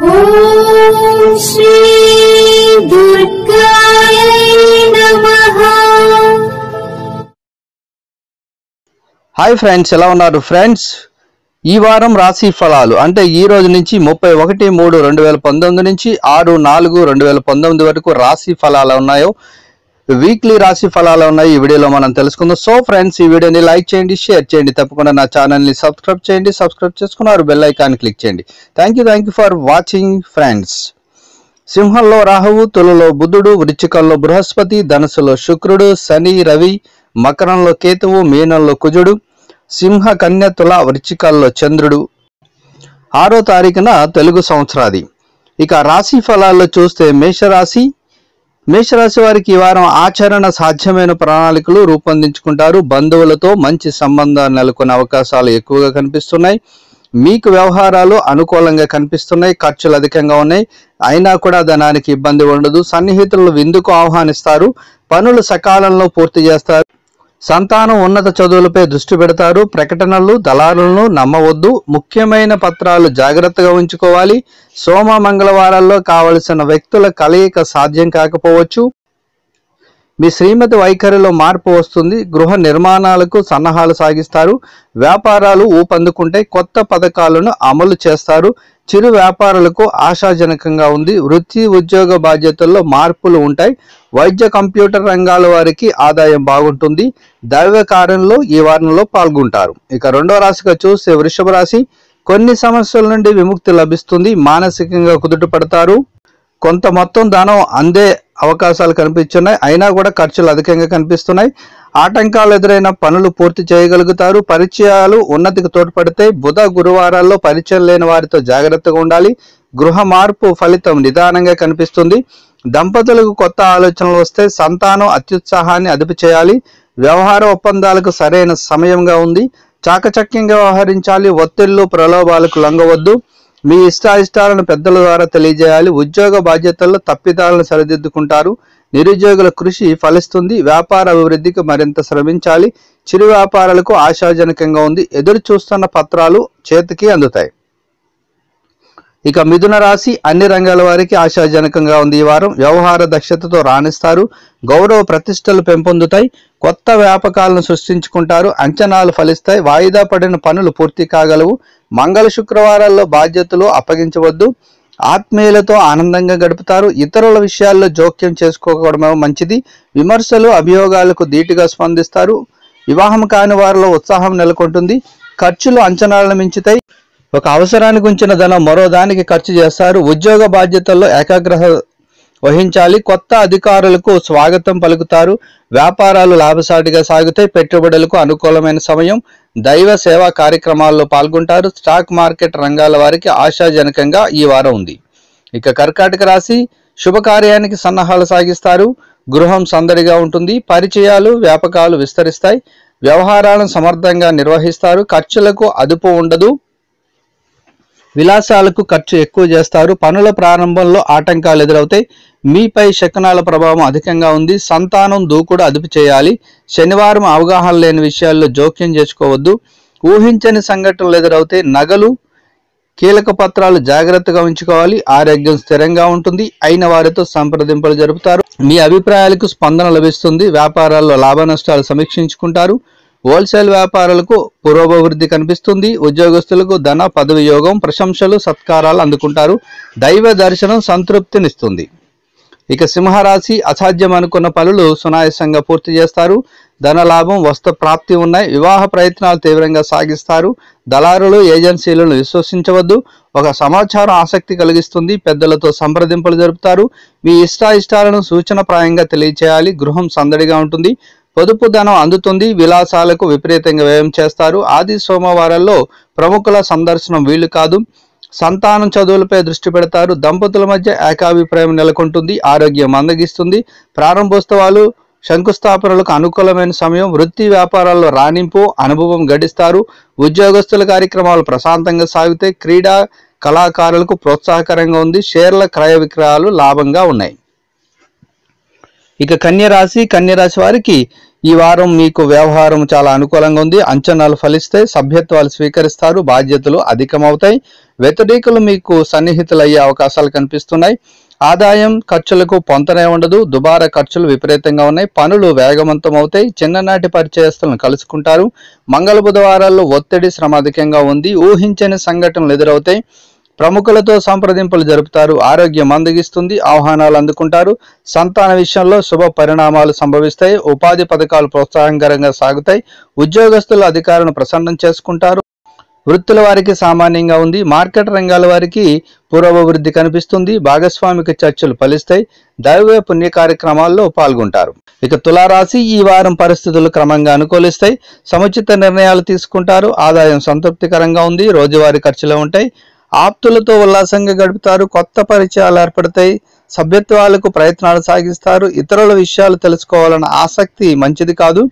ॐ श्री दुर्गायै नमः hi friends ఎలా ఉన్నారు ఫ్రెండ్స్ ఈ వారం రాశి ఫలాలు అంటే ఈ రోజు నుంచి ముప్పై ఒకటి మూడు రెండు వేల పంతొమ్మిది నుంచి ఆరు నాలుగు రెండు వేల పంతొమ్మిది వరకు రాశి ఫలాలు ఉన్నాయో వీక్లీ రాశి ఫలాలు ఉన్నాయి ఈ వీడియోలో మనం తెలుసుకుందాం. సో ఫ్రెండ్స్ ఈ వీడియోని లైక్ చేయండి షేర్ చేయండి. తప్పకుండా నా ఛానల్ని సబ్స్క్రైబ్ చేయండి. సబ్స్క్రైబ్ చేసుకున్నారు బెల్ ఐకాన్ క్లిక్ చేయండి. Thank you thank you for watching friends సింహంలో రాహువు తులలో బుధుడు వృచ్చికంలో బృహస్పతి ధనుసులో శుక్రుడు శని రవి మకరంలో కేతువు మీనంలో కుజుడు సింహ కన్య తుల వృచ్చికాల్లో చంద్రుడు. ఆరో తారీఖున తెలుగు సంవత్సరాది. ఇక రాశి ఫలాల్లో చూస్తే మేషరాశి మేషరాశి వారికి ఈ వారం ఆచరణ సాధ్యమైన ప్రణాళికలు రూపొందించుకుంటారు. బంధువులతో మంచి సంబంధాలు నెలకొనే అవకాశాలు ఎక్కువగా కనిపిస్తున్నాయి. మీకు వ్యవహారాలు అనుకూలంగా కనిపిస్తున్నాయి. ఖర్చులు అధికంగా ఉన్నాయి. అయినా కూడా ధనానికి ఇబ్బంది ఉండదు. సన్నిహితులు విందుకు ఆహ్వానిస్తారు. పనులు సకాలంలో పూర్తి చేస్తారు. సంతానం ఉన్నత చదువులపై దృష్టి పెడతారు. ప్రకటనలు దళారులను నమ్మవద్దు. ముఖ్యమైన పత్రాలు జాగ్రత్తగా ఉంచుకోవాలి. సోమ మంగళవారాల్లో కావలసిన వ్యక్తుల కలయిక సాధ్యం కాకపోవచ్చు. మీ శ్రీమతి వైఖరిలో మార్పు వస్తుంది. గృహ నిర్మాణాలకు సన్నాహాలు సాగిస్తారు. వ్యాపారాలు ఊపందుకుంటే కొత్త పథకాలను అమలు చేస్తారు. చిరు వ్యాపారులకు ఆశాజనకంగా ఉంది. వృత్తి ఉద్యోగ బాధ్యతల్లో మార్పులు ఉంటాయి. వైద్య కంప్యూటర్ రంగాల వారికి ఆదాయం బాగుంటుంది. దైవ కార్యంలో ఈ వారంలో పాల్గొంటారు. ఇక రెండో రాశిగా చూస్తే వృషభ రాశి. కొన్ని సమస్యల నుండి విముక్తి లభిస్తుంది. మానసికంగా కుదుట పడతారు. కొంత మొత్తం ధనం అందే అవకాశాలు కనిపిస్తున్నాయి అయినా కూడా ఖర్చులు అధికంగా కనిపిస్తున్నాయి. ఆటంకాలు ఎదురైన పనులు పూర్తి చేయగలుగుతారు. పరిచయాలు ఉన్నతికి తోడ్పడితే బుధ గురువారాల్లో పరిచయం లేని వారితో జాగ్రత్తగా ఉండాలి. గృహ మార్పు ఫలితం నిదానంగా కనిపిస్తుంది. దంపతులకు కొత్త ఆలోచనలు వస్తే సంతానం అత్యుత్సాహాన్ని అదుపు చేయాలి. వ్యవహార ఒప్పందాలకు సరైన సమయంగా ఉంది. చాకచక్యంగా వ్యవహరించాలి. ఒత్తిళ్ళు ప్రలోభాలకు లొంగవద్దు. మీ ఇష్టాయిష్టాలను పెద్దల ద్వారా తెలియజేయాలి. ఉద్యోగ బాధ్యతల్లో తప్పిదాలను సరిదిద్దుకుంటారు. నిరుద్యోగుల కృషి ఫలిస్తుంది. వ్యాపార అభివృద్ధికి మరింత శ్రమించాలి. చిరు వ్యాపారాలకు ఆశాజనకంగా ఉంది. ఎదురు చూస్తున్న పత్రాలు చేతికి అందుతాయి. ఇక మిథున రాశి అన్ని రంగాల వారికి ఆశాజనకంగా ఉంది. ఈ వారం వ్యవహార దక్షతతో రాణిస్తారు. గౌరవ ప్రతిష్టలు పెంపొందుతాయి. కొత్త వ్యాపకాలను సృష్టించుకుంటారు. అంచనాలు ఫలిస్తాయి. వాయిదా పడిన పనులు పూర్తి కాగలవు. మంగళ శుక్రవారాల్లో బాధ్యతలు అప్పగించవద్దు. ఆత్మీయులతో ఆనందంగా గడుపుతారు. ఇతరుల విషయాల్లో జోక్యం చేసుకోవడమే మంచిది. విమర్శలు అభియోగాలకు ధీటుగా స్పందిస్తారు. వివాహం కాని వారిలో ఉత్సాహం నెలకొంటుంది. ఖర్చులు అంచనాలను మించుతాయి. ఒక అవసరానికి ఉంచిన ధనం మరో దానికి ఖర్చు చేస్తారు. ఉద్యోగ బాధ్యతల్లో ఏకాగ్రత వహించాలి. కొత్త అధికారులకు స్వాగతం పలుకుతారు. వ్యాపారాలు లాభసాటిగా సాగుతాయి. పెట్టుబడులకు అనుకూలమైన సమయం. దైవ సేవా కార్యక్రమాల్లో పాల్గొంటారు. స్టాక్ మార్కెట్ రంగాల వారికి ఆశాజనకంగా ఈ వారం ఉంది. ఇక కర్కాటక రాశి శుభకార్యానికి సన్నాహాలు సాగిస్తారు. గృహం సందడిగా ఉంటుంది. పరిచయాలు వ్యాపకాలు విస్తరిస్తాయి. వ్యవహారాలను సమర్థంగా నిర్వహిస్తారు. ఖర్చులకు అదుపు ఉండదు. విలాసాలకు ఖర్చు ఎక్కువ చేస్తారు. పనుల ప్రారంభంలో ఆటంకాలు ఎదురవుతాయి. మీపై శకునాల ప్రభావం అధికంగా ఉంది. సంతానం దూకుడు అదుపు చేయాలి. శనివారం అవగాహన లేని విషయాల్లో జోక్యం చేసుకోవద్దు. ఊహించని సంఘటనలు ఎదురవుతాయి. నగలు కీలక పత్రాలు జాగ్రత్తగా ఉంచుకోవాలి. ఆరోగ్యం స్థిరంగా ఉంటుంది. అయిన వారితో సంప్రదింపులు జరుపుతారు. మీ అభిప్రాయాలకు స్పందన లభిస్తుంది. వ్యాపారాల్లో లాభ నష్టాలు సమీక్షించుకుంటారు. హోల్సేల్ వ్యాపారులకు పురోభివృద్ధి కనిపిస్తుంది. ఉద్యోగస్తులకు ధన పదవి యోగం ప్రశంసలు సత్కారాలు అందుకుంటారు. దైవ దర్శనం సంతృప్తినిస్తుంది. ఇక సింహరాశి అసాధ్యం అనుకున్న పనులు సునాయాసంగా పూర్తి చేస్తారు. ధన లాభం ప్రాప్తి ఉన్నాయి. వివాహ ప్రయత్నాలు తీవ్రంగా సాగిస్తారు. దళారులు ఏజెన్సీలను విశ్వసించవద్దు. ఒక సమాచారం ఆసక్తి కలిగిస్తుంది. పెద్దలతో సంప్రదింపులు జరుపుతారు. మీ ఇష్టాయిష్టాలను సూచనప్రాయంగా తెలియచేయాలి. గృహం సందడిగా ఉంటుంది. పొదుపు ధనం అందుతుంది విలాసాలకు విపరీతంగా వ్యయం చేస్తారు. ఆది సోమవారాల్లో ప్రముఖుల సందర్శనం వీలు కాదు. సంతానం చదువులపై దృష్టి పెడతారు. దంపతుల మధ్య ఏకాభిప్రాయం నెలకొంటుంది ఆరోగ్యం మందగిస్తుంది ప్రారంభోత్సవాలు శంకుస్థాపనలకు అనుకూలమైన సమయం వృత్తి వ్యాపారాల్లో రాణింపు అనుభవం గడిస్తారు. ఉద్యోగస్తుల కార్యక్రమాలు ప్రశాంతంగా సాగితే క్రీడా కళాకారులకు ప్రోత్సాహకరంగా ఉంది. షేర్ల క్రయ విక్రయాలు లాభంగా ఉన్నాయి. ఇక కన్యరాశి కన్యరాశి వారికి ఈ వారం మీకు వ్యవహారం చాలా అనుకూలంగా ఉంది. అంచనాలు ఫలిస్తే సభ్యత్వాలు స్వీకరిస్తారు. బాధ్యతలు అధికమవుతాయి. వ్యతిరేకులు మీకు సన్నిహితులయ్యే అవకాశాలు కనిపిస్తున్నాయి. ఆదాయం ఖర్చులకు పొంతనే ఉండదు. దుబారా ఖర్చులు విపరీతంగా ఉన్నాయి. పనులు వేగవంతం అవుతాయి చిన్ననాటి పరిచయస్తులను కలుసుకుంటారు. మంగళ బుధవారాల్లో ఒత్తిడి శ్రమ అధికంగా ఉంది. ఊహించని సంఘటనలు ఎదురవుతాయి. ప్రముఖులతో సంప్రదింపులు జరుపుతారు ఆరోగ్యం అందగిస్తుంది ఆహ్వానాలు అందుకుంటారు. సంతాన విషయంలో శుభ పరిణామాలు సంభవిస్తాయి ఉపాధి పథకాలు ప్రోత్సాహకరంగా సాగుతాయి ఉద్యోగస్తులు అధికారులను ప్రసన్నం చేసుకుంటారు. వృత్తుల వారికి సామాన్యంగా ఉంది మార్కెట్ రంగాల వారికి పూర్వభివృద్ధి కనిపిస్తుంది భాగస్వామిక చర్చలు ఫలిస్తాయి దైవ పుణ్య కార్యక్రమాల్లో పాల్గొంటారు. ఇక తులారాశి ఈ వారం పరిస్థితులు క్రమంగా అనుకూలిస్తాయి సముచిత నిర్ణయాలు తీసుకుంటారు ఆదాయం సంతృప్తికరంగా ఉంది రోజువారీ ఖర్చులు ఉంటాయి ఆప్తులతో ఉల్లాసంగా గడుపుతారు కొత్త పరిచయాలు ఏర్పడతాయి సభ్యత్వాలకు ప్రయత్నాలు సాగిస్తారు ఇతరుల విషయాలు తెలుసుకోవాలన్న ఆసక్తి మంచిది కాదు.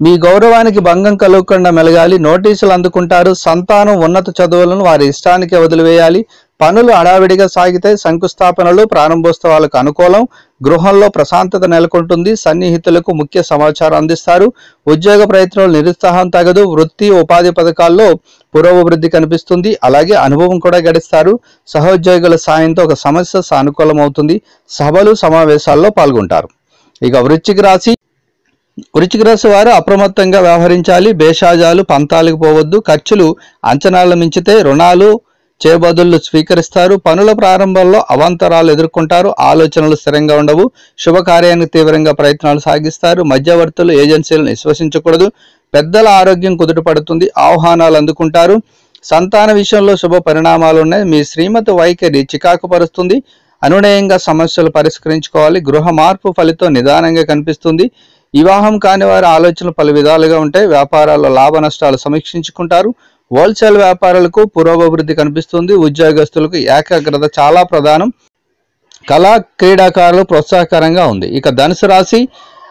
మీ గౌరవానికి భంగం కలగకుండా మెలగాలి నోటీసులు అందుకుంటారు సంతానం ఉన్నత చదువులను వారి ఇష్టానికి వదిలివేయాలి పనులు హడావిడిగా సాగితే శంకుస్థాపనలు ప్రారంభోత్సవాలకు అనుకూలం గృహంలో ప్రశాంతత నెలకొంటుంది సన్నిహితులకు ముఖ్య సమాచారం అందిస్తారు. ఉద్యోగ ప్రయత్నాలు నిరుత్సాహం తగదు వృత్తి ఉపాధి పథకాల్లో పురోభివృద్ధి కనిపిస్తుంది. అలాగే అనుభవం కూడా గడిస్తారు. సహోద్యోగుల సాయంతో ఒక సమస్య సానుకూలం అవుతుంది సభలు సమావేశాల్లో పాల్గొంటారు. ఇక వృశ్చిక రాశి వృశ్చిక రాశి వారు అప్రమత్తంగా వ్యవహరించాలి. భేషాజాలు పంతాలకు పోవద్దు. ఖర్చులు అంచనాలు మించితే రుణాలు చేయబదులు స్వీకరిస్తారు. పనుల ప్రారంభంలో అవాంతరాలు ఎదుర్కొంటారు. ఆలోచనలు స్థిరంగా ఉండవు. శుభకార్యానికి తీవ్రంగా ప్రయత్నాలు సాగిస్తారు. మధ్యవర్తులు ఏజెన్సీలను విశ్వసించకూడదు. పెద్దల ఆరోగ్యం కుదుటపడుతుంది. ఆహ్వానాలు అందుకుంటారు. సంతాన విషయంలో శుభ పరిణామాలు ఉన్నాయి మీ శ్రీమతి వైఖరి చికాకు పరుస్తుంది అనునయంగా సమస్యలు పరిష్కరించుకోవాలి. గృహ మార్పు ఫలితం నిదానంగా కనిపిస్తుంది. వివాహం కాని వారి ఆలోచనలు పలు విధాలుగా ఉంటాయి. వ్యాపారాల్లో లాభ నష్టాలు సమీక్షించుకుంటారు. హోల్సేల్ వ్యాపారాలకు పురోభివృద్ధి కనిపిస్తుంది. ఉద్యోగస్తులకు ఏకాగ్రత చాలా ప్రధానం. కళా క్రీడాకారులు ప్రోత్సాహకరంగా ఉంది. ఇక ధనుసు రాశి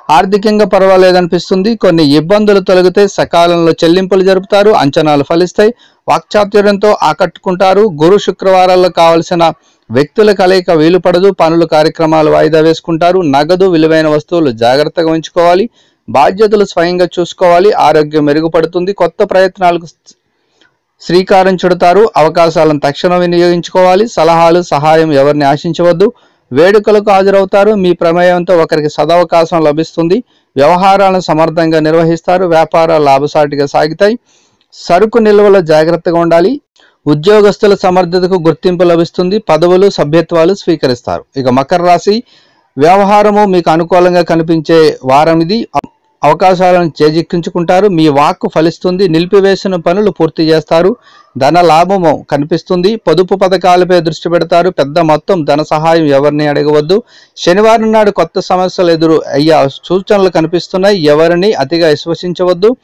ఆర్థికంగా పర్వాలేదనిపిస్తుంది. కొన్ని ఇబ్బందులు తొలగితే సకాలంలో చెల్లింపులు జరుపుతారు. అంచనాలు ఫలిస్తాయి. వాక్చాతుర్యంతో ఆకట్టుకుంటారు. గురు శుక్రవారాల్లో కావలసిన వ్యక్తుల కలయిక వీలు పడదు. పనులు కార్యక్రమాలు వాయిదా వేసుకుంటారు. నగదు విలువైన వస్తువులు జాగ్రత్తగా ఉంచుకోవాలి. బాధ్యతలు స్వయంగా చూసుకోవాలి. ఆరోగ్యం మెరుగుపడుతుంది. కొత్త ప్రయత్నాలకు శ్రీకారం చుడతారు. అవకాశాలను తక్షణం వినియోగించుకోవాలి. సలహాలు సహాయం ఎవరిని ఆశించవద్దు. వేడుకలకు హాజరవుతారు. మీ ప్రమేయంతో ఒకరికి సదవకాశం లభిస్తుంది. వ్యవహారాలను సమర్థంగా నిర్వహిస్తారు. వ్యాపారాలు లాభసాటిగా సాగుతాయి. సరుకు నిల్వలో జాగ్రత్తగా ఉండాలి. ఉద్యోగస్తుల సమర్థతకు గుర్తింపు లభిస్తుంది. పదవులు సభ్యత్వాలు స్వీకరిస్తారు. ఇక మకర రాశి వ్యవహారము మీకు అనుకూలంగా కనిపించే వారం ఇది అవకాశాలను చేజిక్కించుకుంటారు. మీ వాక్కు ఫలిస్తుంది. నిలిపివేసిన పనులు పూర్తి చేస్తారు. ధన లాభము కనిపిస్తుంది. పొదుపు పథకాలపై దృష్టి పెడతారు. పెద్ద మొత్తం ధన సహాయం ఎవరిని అడగవద్దు. శనివారం నాడు కొత్త సమస్యలు ఎదురు అయ్యే సూచనలు కనిపిస్తున్నాయి. ఎవరిని అతిగా విశ్వసించవద్దు.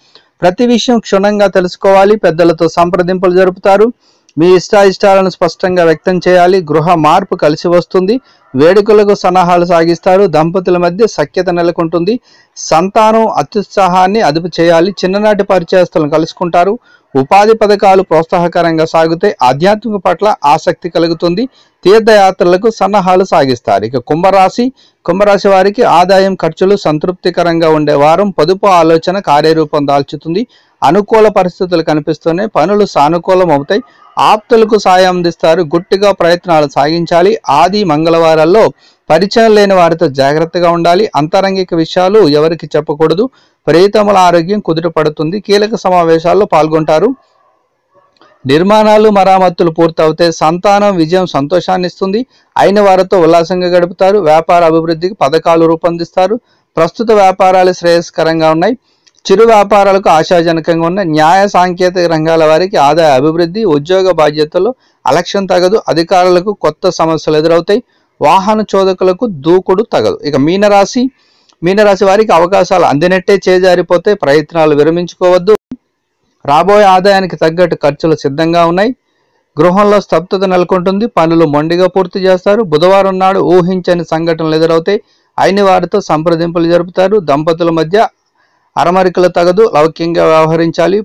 ప్రతి విషయం క్షుణ్ణంగా తెలుసుకోవాలి. పెద్దలతో సంప్రదింపులు జరుపుతారు. మీ ఇష్టాయిష్టాలను స్పష్టంగా వ్యక్తం చేయాలి. గృహ మార్పు కలిసి వస్తుంది. వేడుకలకు సన్నాహాలు సాగిస్తారు. దంపతుల మధ్య సఖ్యత నెలకొంటుంది. సంతానం అత్యుత్సాహాన్ని అదుపు చేయాలి. చిన్ననాటి పరిచయస్తులను కలుసుకుంటారు. ఉపాధి పథకాలు ప్రోత్సాహకరంగా సాగితే ఆధ్యాత్మిక పట్ల ఆసక్తి కలుగుతుంది. తీర్థయాత్రలకు సన్నాహాలు సాగిస్తారు. ఇక కుంభరాశి కుంభరాశి వారికి ఆదాయం ఖర్చులు సంతృప్తికరంగా ఉండే వారం పొదుపు ఆలోచన కార్యరూపం దాల్చుతుంది. అనుకూల పరిస్థితులు కనిపిస్తూనే పనులు సానుకూలం అవుతాయి. ఆప్తులకు సాయం అందిస్తారు. గుట్టిగా ప్రయత్నాలు సాగించాలి. ఆది మంగళవారాల్లో పరిచయం లేని వారితో జాగ్రత్తగా ఉండాలి. అంతరంగిక విషయాలు ఎవరికి చెప్పకూడదు. ప్రియతముల ఆరోగ్యం కుదుటపడుతుంది కీలక సమావేశాల్లో పాల్గొంటారు. నిర్మాణాలు మరామత్తులు పూర్తవుతే సంతానం విజయం సంతోషాన్ని ఇస్తుంది. అయిన వారితో ఉల్లాసంగా గడుపుతారు. వ్యాపార అభివృద్ధికి పథకాలు రూపొందిస్తారు. ప్రస్తుత వ్యాపారాలు శ్రేయస్కరంగా ఉన్నాయి. చిరు వ్యాపారాలకు ఆశాజనకంగా ఉన్న న్యాయ సాంకేతిక రంగాల వారికి ఆదాయ అభివృద్ధి ఉద్యోగ బాధ్యతలు అలక్ష్యం తగదు అధికారులకు కొత్త సమస్యలు ఎదురవుతాయి వాహన చోదకులకు దూకుడు తగదు. ఇక మీనరాశి మీనరాశి వారికి అవకాశాలు అందినట్టే చేజారిపోతే ప్రయత్నాలు విరమించుకోవద్దు. రాబోయే ఆదాయానికి తగ్గట్టు ఖర్చులు సిద్ధంగా ఉన్నాయి. గృహంలో స్తబ్దత నెలకొంటుంది. పనులు మొండిగా పూర్తి చేస్తారు. బుధవారం నాడు ఊహించని సంఘటనలు ఎదురవుతాయి. అయిన వారితో సంప్రదింపులు జరుపుతారు. దంపతుల మధ్య అరమరికలు తగదు లౌక్యంగా వ్యవహరించాలి.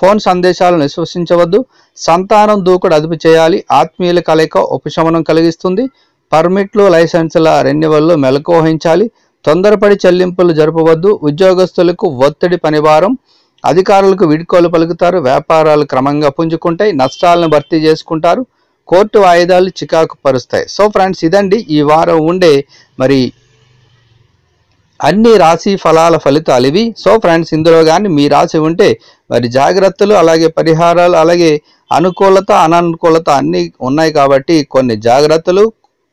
ఫోన్ సందేశాలను విశ్వసించవద్దు. సంతానం దూకుడు అదుపు చేయాలి. ఆత్మీయుల కలయిక ఉపశమనం కలిగిస్తుంది. పర్మిట్లు లైసెన్సుల రెన్యువల్లో మెలకువహించాలి తొందరపడి చెల్లింపులు జరపవద్దు. ఉద్యోగస్తులకు ఒత్తిడి పనిభారం. అధికారులకు విడుకోలు పలుకుతారు. వ్యాపారాలు క్రమంగా పుంజుకుంటాయి. నష్టాలను భర్తీ చేసుకుంటారు. కోర్టు వాయిదాలు చికాకు పరుస్తాయి సో ఫ్రెండ్స్ ఇదండి. ఈ వారం ఉండే మరి అన్ని రాశి ఫలాల ఫలితాలు ఇవి. సో ఫ్రెండ్స్ ఇందులో కానీ మీ రాశి ఉంటే మరి జాగ్రత్తలు అలాగే పరిహారాలు అలాగే అనుకూలత అననుకూలత అన్నీ ఉన్నాయి కాబట్టి కొన్ని జాగ్రత్తలు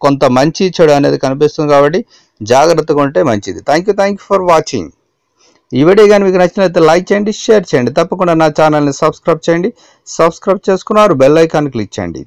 కొంత మంచి చెడు అనేది కనిపిస్తుంది కాబట్టి జాగ్రత్తగా ఉంటే మంచిది. Thank you thank you for watching ఈ వీడియో కానీ మీకు నచ్చినట్లయితే లైక్ చేయండి షేర్ చేయండి. తప్పకుండా నా ఛానల్ని సబ్స్క్రైబ్ చేయండి. సబ్స్క్రైబ్ చేసుకున్నారు బెల్ ఐకాన్ క్లిక్ చేయండి.